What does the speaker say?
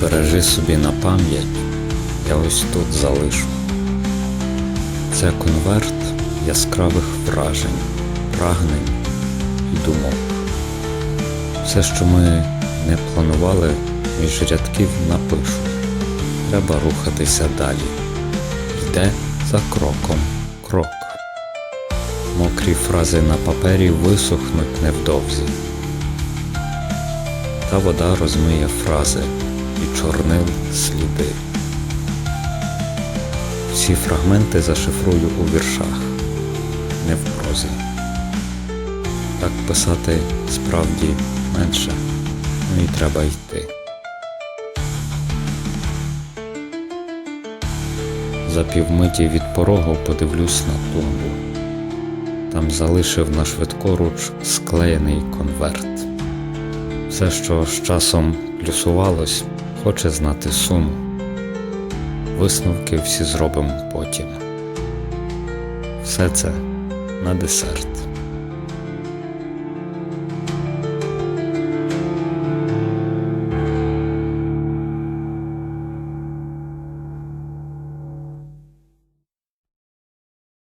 збережи собі на пам'ять, я ось тут залишу. Це конверт яскравих вражень, прагнень і думок. Все, що ми не планували, між рядків напишу. Треба рухатися далі. Йде за кроком крок. Мокрі фрази на папері висохнуть невдовзі. Та вода розмиє фрази і чорнил сліди. Всі фрагменти зашифрую у віршах, не в прозі. Так писати справді менше, ну і треба йти. За півмиті від порогу подивлюсь на тумбу. Там залишив на швидкоруч склеєний конверт. Все, що з часом плюсувалось, хоче знати суму. Висновки всі зробимо потім. Все це на десерт.